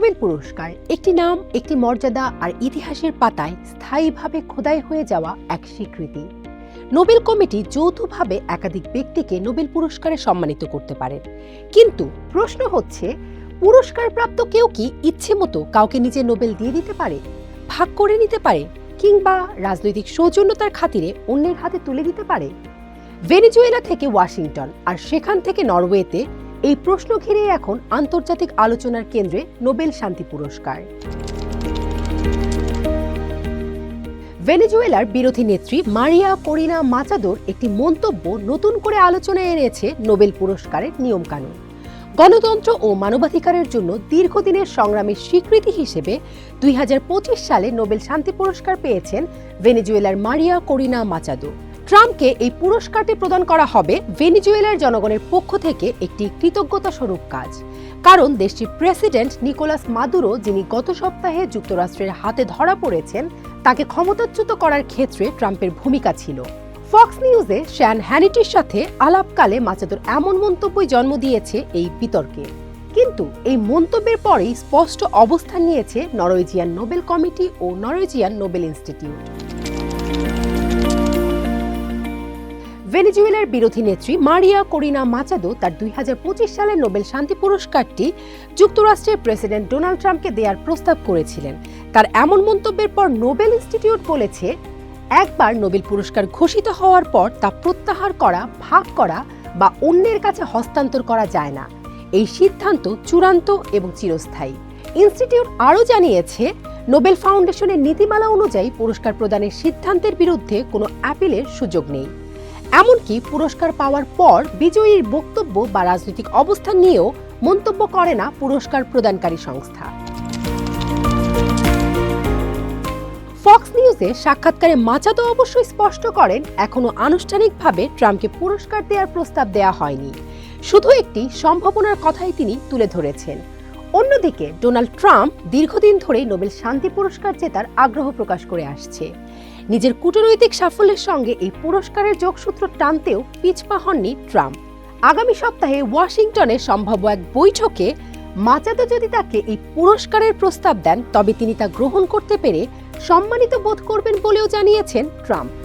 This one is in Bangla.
নোবেল পুরস্কার, একটি নাম, একটি মর্যাদা আর ইতিহাসের পাতায় স্থায়ীভাবে খোদাই হয়ে যাওয়া এক স্বীকৃতি। নোবেল কমিটি যৌথভাবে একাধিক ব্যক্তিকে নোবেল পুরস্কারে সম্মানিত করতে পারে। কিন্তু প্রশ্ন হচ্ছে, পুরস্কারপ্রাপ্ত কেউ কি ইচ্ছে মতো কাউকে নিজে নোবেল দিয়ে দিতে পারে, ভাগ করে নিতে পারে, কিংবা রাজনৈতিক সৌজন্যতার খাতিরে অন্যের হাতে তুলে দিতে পারে? ভেনিজুয়েলা থেকে ওয়াশিংটন আর সেখান থেকে নরওয়েতে এই প্রশ্ন ঘিরে এখন আন্তর্জাতিক আলোচনার কেন্দ্রে নোবেল শান্তি পুরস্কার। ভেনেজুয়েলার বিরোধী নেত্রী মারিয়া করিনা মাচাদোর একটি মন্তব্য নতুন করে আলোচনায় এনেছে নোবেল পুরস্কারের নিয়মকানুন। গণতন্ত্র ও মানবাধিকারের জন্য দীর্ঘদিনের সংগ্রামের স্বীকৃতি হিসেবে দুই হাজার পঁচিশ সালে নোবেল শান্তি পুরস্কার পেয়েছেন ভেনেজুয়েলার মারিয়া করিনা মাচাদো। ট্রাম্পকে এই পুরস্কারটি প্রদান করা হবে ভেনিজুয়েলার জনগণের পক্ষ থেকে একটি কৃতজ্ঞতা স্বরূপ কাজ। কারণ দেশটির প্রেসিডেন্ট নিকোলাস মাদুরো, যিনি গত সপ্তাহে যুক্তরাষ্ট্রের হাতে ধরা পড়েছেন, তাকে ক্ষমতাচ্যুত করার ক্ষেত্রে ট্রাম্পের ভূমিকা ছিল। ফক্স নিউজে শ্যান হ্যানিটির সাথে আলাপকালে মাচাদোর এমন মন্তব্যই জন্ম দিয়েছে এই বিতর্কে। কিন্তু এই মন্তব্যের পরেই স্পষ্ট অবস্থান নিয়েছে নরওয়েজিয়ান নোবেল কমিটি ও নরওয়েজিয়ান নোবেল ইনস্টিটিউট। ভেনেজুয়েলার বিরোধী নেত্রী মারিয়া করিনা মাচাদো তার দুই সালের নোবেল শান্তি পুরস্কারটি যুক্তরাষ্ট্রের প্রেসিডেন্ট ডোনাল্ড ট্রাম্পকে দেওয়ার প্রস্তাব করেছিলেন। তার এমন মন্তব্যের পর নোবেল ইনস্টিটিউট বলেছে, একবার নোবেল পুরস্কার ঘোষিত হওয়ার পর তা প্রত্যাহার করা, ভাগ করা বা অন্যের কাছে হস্তান্তর করা যায় না। এই সিদ্ধান্ত চূড়ান্ত এবং চিরস্থায়ী। ইনস্টিটিউট আরও জানিয়েছে, নোবেল ফাউন্ডেশনের নীতিমালা অনুযায়ী পুরস্কার প্রদানের সিদ্ধান্তের বিরুদ্ধে কোনো অ্যাপিলের সুযোগ নেই। এমনকি পুরস্কার পাওয়ার পর বিজয়ীর বক্তব্য বা রাজনৈতিক অবস্থান নিয়েও মন্তব্য করে না পুরস্কার প্রদানকারী সংস্থা। ফক্স নিউজে সাক্ষাৎকারে মাচাদো অবশ্যই স্পষ্ট করেন, এখনও আনুষ্ঠানিকভাবে ট্রাম্পকে পুরস্কার দেওয়ার প্রস্তাব দেয়া হয়নি। শুধু একটি সম্ভাবনার কথাই তিনি তুলে ধরেছেন। অন্যদিকে, ডোনাল্ড ট্রাম্প দীর্ঘদিন ধরেই নোবেল শান্তি পুরস্কার জেতার আগ্রহ প্রকাশ করে আসছে। নিজের কূটনৈতিক সাফল্যের সঙ্গে এই পুরস্কারের যোগসূত্র টানতেও পিছপা হননি ট্রাম্প। আগামী সপ্তাহে ওয়াশিংটনে সম্ভাব্য এক বৈঠকে মাচাদো যদি তাকে এই পুরস্কারের প্রস্তাব দেন, তবে তিনি তা গ্রহণ করতে পেরে সম্মানিত বোধ করবেন বলেও জানিয়েছেন ট্রাম্প।